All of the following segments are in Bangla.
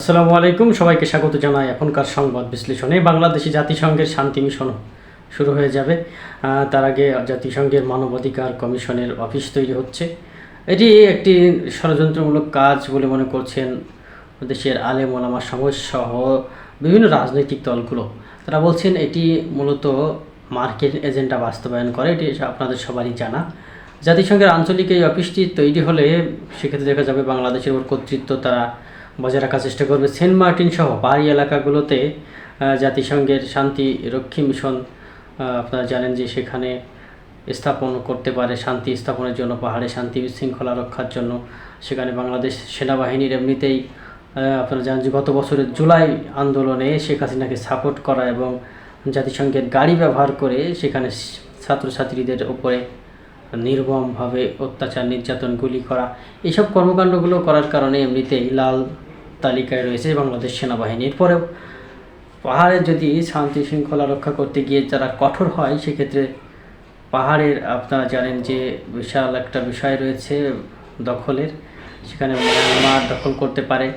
আসসালামু আলাইকুম, সবাইকে স্বাগত জানাই এখনকার সংবাদ বিশ্লেষণে। বাংলাদেশি জাতিসংঘের শান্তি মিশন শুরু হয়ে যাবে। তার আগে জাতিসংঘের মানবাধিকার কমিশনের অফিস তৈরি হচ্ছে। এটি একটি ষড়যন্ত্রমূলক কাজ বলে মনে করছেন দেশের আলেম ওলামা সহ বিভিন্ন রাজনৈতিক দলগুলো। তারা বলছেন এটি মূলত মার্কেট এজেন্ডা বাস্তবায়ন করে, এটি আপনাদের সবারই জানা। জাতিসংঘের আঞ্চলিক এই অফিসটি তৈরি হলে সেক্ষেত্রে দেখা যাবে বাংলাদেশের উপর কর্তৃত্ব তারা বজায় রাখার চেষ্টা করবে। সেন্ট মার্টিন সহ পাহাড়ি এলাকাগুলোতে জাতিসংঘের শান্তি রক্ষী মিশন আপনারা জানেন যে সেখানে স্থাপন করতে পারে, শান্তি স্থাপনের জন্য, পাহাড়ে শান্তি বিশৃঙ্খলা রক্ষার জন্য। সেখানে বাংলাদেশ সেনাবাহিনীর এমনিতেই আপনারা জানেন যে গত বছরের জুলাই আন্দোলনে শেখ হাসিনাকে সাপোর্ট করা এবং জাতিসংঘের গাড়ি ব্যবহার করে সেখানে ছাত্রছাত্রীদের ওপরে নির্মমভাবে অত্যাচার, নির্যাতন, গুলি করা। এইসব কর্মকাণ্ডগুলো করার কারণে এমনিতেই লাল তালিকায় রয়েছে বাংলাদেশ সেনাবাহিনীর। পরেও পাহাড়ে যদি শান্তি শৃঙ্খলা রক্ষা করতে গিয়ে যারা কঠোর হয়, সেক্ষেত্রে পাহাড়ের আপনারা জানেন যে বিশাল একটা বিষয় রয়েছে দখলের। সেখানে মায়ানমার দখল করতে পারে।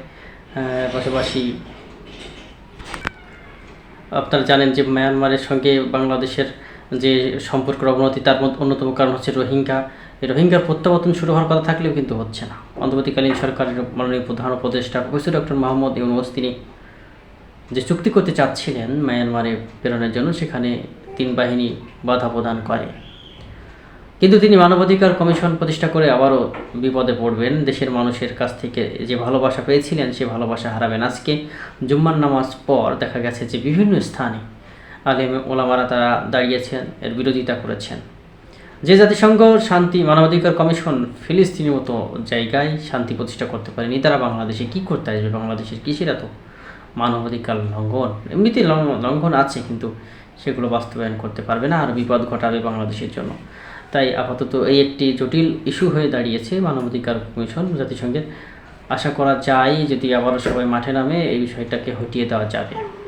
পাশাপাশি আপনারা জানেন যে মায়ানমারের সঙ্গে বাংলাদেশের যে সম্পর্কের অবনতি, তার মধ্যে অন্যতম কারণ হচ্ছে রোহিঙ্গা। এই রোহিঙ্গার প্রত্যাবর্তন শুরু হওয়ার কথা থাকলেও কিন্তু হচ্ছে না। অন্তর্বর্তীকালীন সরকারের মাননীয় প্রধান উপদেষ্টা প্রফেসর ডক্টর মোহাম্মদ ইউনুস, তিনি যে চুক্তি করতে চাচ্ছিলেন মায়ানমারে প্রেরণের জন্য, সেখানে তিন বাহিনী বাধা প্রদান করে। কিন্তু তিনি মানবাধিকার কমিশন প্রতিষ্ঠা করে আবারও বিপদে পড়বেন। দেশের মানুষের কাছ থেকে যে ভালোবাসা পেয়েছিলেন, সে ভালোবাসা হারাবেন। আজকে জুম্মার নামাজ পর দেখা গেছে যে বিভিন্ন স্থানে আলেম ওলামারা তারা দাঁড়িয়েছেন, এর বিরোধিতা করেছেন। যে জাতিসংঘ শান্তি মানবাধিকার কমিশন ফিলিস্তিনের মতো জায়গায় শান্তি প্রতিষ্ঠা করতে পারেনি, তারা বাংলাদেশে কি করতে আসবে? বাংলাদেশের কৃষিরা তো মানবাধিকার লঙ্ঘন? এমনিতেই লঙ্ঘ- লঙ্ঘন আছে, কিন্তু সেগুলো বাস্তবায়ন করতে পারবে না, আর বিপদ ঘটাবে বাংলাদেশের জন্য। তাই আপাতত এই একটি জটিল ইস্যু হয়ে দাঁড়িয়েছে মানবাধিকার কমিশন জাতিসংঘের। আশা করা যায় যদি আবারও সবাই মাঠে নামে, এই বিষয়টাকে হটিয়ে দেওয়া যাবে।